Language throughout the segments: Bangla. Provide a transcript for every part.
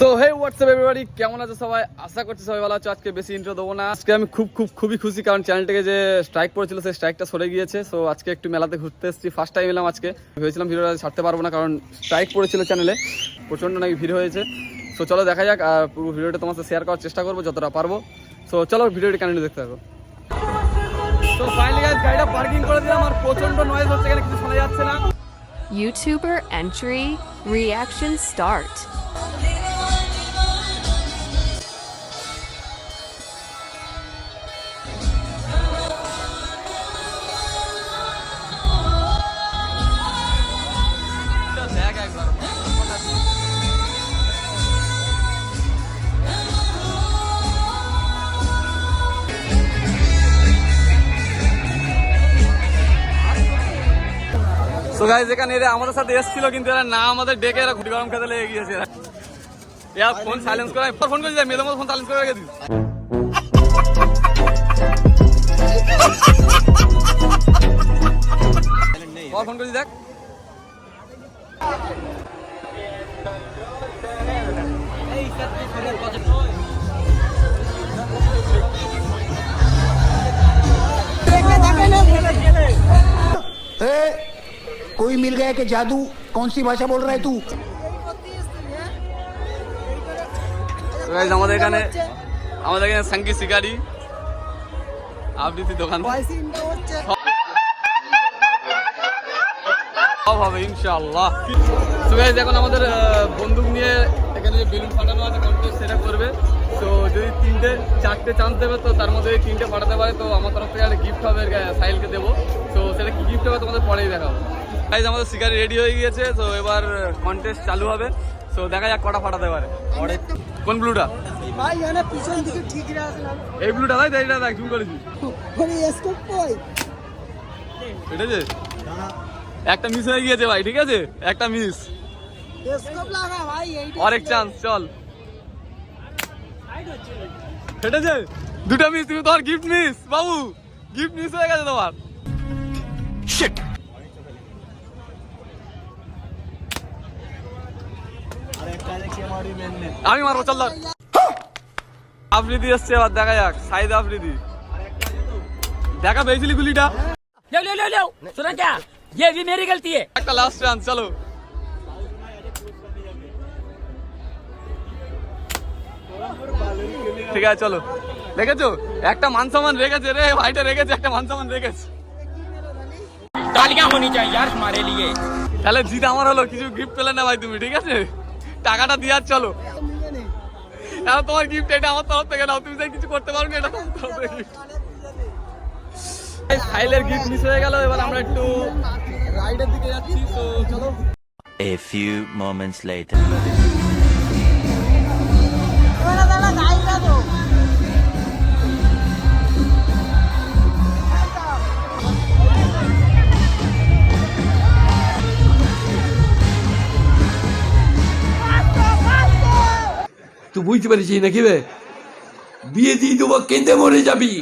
তো কেমন আছে সবাই? আশা সবাই আজকে বেশি দেবো না। আজকে আমি খুব খুব, খুবই খুশি কারণ চ্যানেলটাকে যে স্ট্রাইক সেই সরে গিয়েছে। সো আজকে একটু মেলাতে ঘুরতে এসেছি। ফার্স্ট টাইম এলাম আজকে। ভেবেছিলাম ভিডিওটা ছাড়তে পারব না কারণ চ্যানেলে প্রচণ্ড নাকি ভিড় হয়েছে। সো চলো দেখা যাক আর পুরো ভিডিওটা তোমার শেয়ার করার চেষ্টা করব, যতটা পারব। সো চলো ভিডিওটি কন্টিনিউ দেখতে থাকো। তো ফাইনালি গাইস গাড়িটা পার্কিং করে দিলাম আর প্রচণ্ড নয়েজ কিছু যাচ্ছে না। Start. তো গাইজ এখানে এরা আমাদের সাথে এসেছিল কিন্তু এরা না আমাদের ডেকে এরা ঘুটি গরম খেতে লেগে গিয়েছে। এরা ফোন সাইলেন্স করে ফোন করে দিই মেয়েদের মতো ফোন সাইলেন্স করে রেখে দিই ফোন করে দিই দেখ। ए, कोई मिल गया कि जादू कौन सी भाषा बोल रहा है तू তো guys, আমাদের এখানে আমাদের এখানে সাঙ্কি শিকারি আবৃত্তি দোকান সব হবে ইনশাআল্লাহ তো গাইজ এখন আমাদের আহ, বন্দুক নিয়ে এখানে যে বেলুন ফাটানো আছে কন্টেস্ট সেটা করবে তো যদি তিনটে চারটে চান্স দেবে তো তার মধ্যে যদি তিনটে ফাটাতে পারে তো আমার তরফ থেকে একটা গিফট হবে আহ, সাহিলকে দেবো তো সেটা কি গিফট হবে তোমাদের পরেই দেখাবো গাইজ আমাদের শিকারি রেডি হয়ে গিয়েছে তো এবার কন্টেস্ট চালু হবে। তো দেখা যাক কটা ফাটাতে পারে। কোন ব্লুটা ভাই এখানে পিছন দিকে ঠিক এই ব্লুটা ভাই এইটা দেখ জুম করেছি ওরে কই এটা যে? একটা মিস হয়ে গিয়েছে ভাই ঠিক আছে? একটা মিস স্কোপ লাগা ভাই এইটা অনেক চান্স চল। ফেটেছে দুটো মিস তুমি তোমার গিফট মিস বাবু। গিফট মিস হয়ে গেছে তোমার। আমি মারবো চল ধর। আফ্রিদি এসছে এবার দেখা যাক সাইদ আফ্রিদি দেখা পেয়েছিলি গুলিটা लो लो लो लो सुना क्या ये भी मेरी गलती है একটা লাস্ট চান্স চলো ঠিক আছে চলো দেখেছো একটা মান সম্মান রেখেছে রে ভাইটা রেখেছে একটা মান সম্মান রেখেছে तालियां होनी चाहिए यार हमारे लिए তাহলে জিত আমার হলো কিছু গিফট পেলে না ভাই তুমি ঠিক আছে টাকাটা দিয়ে চলো এখন তোমার গিফট এটা আমার তরফ থেকে নাও তুমি কিছু করতে পারবে না এটা তোমার তরফ থেকে gift। এই গিফট মিস হয়ে গেল এবার আমরা একটু রাইডের দিকে যাচ্ছি তো চলো A few moments later. তুই বুঝতে পারিস নাকি রে বিয়ে দিয়ে দেবো কেঁদে মরে যাবি।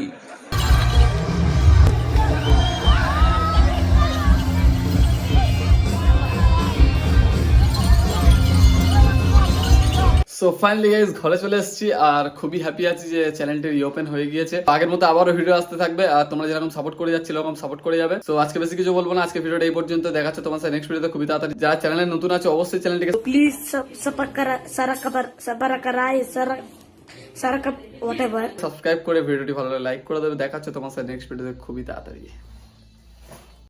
ফাইনালি গাইজ ঘরে চলে এসেছি আর খুবই হ্যাপি আছি যে চ্যানেলটি রিওপেন হয়ে গিয়েছে। আগের মতো আবারও ভিডিও আসতে থাকবে আর তোমরা যেরকম সাপোর্ট করে যাচ্ছি ওরকম সাপোর্ট করে যাবে। তো আজকে বেশি কিছু বলব না আজকে ভিডিওটা এই পর্যন্ত। দেখাচ্ছে তোমার সাথে নেক্সট ভিডিওতে খুবই তাড়াতাড়ি। যারা চ্যানেলে নতুন আছে অবশ্যই চ্যানেলটিকে প্লিজ সাবস্ক্রাইব করে ভিডিওটি ভালো লাগে লাইক করে দেবে। দেখাচ্ছে তোমার সাথে নেক্সট ভিডিওতে খুবই তাড়াতাড়ি।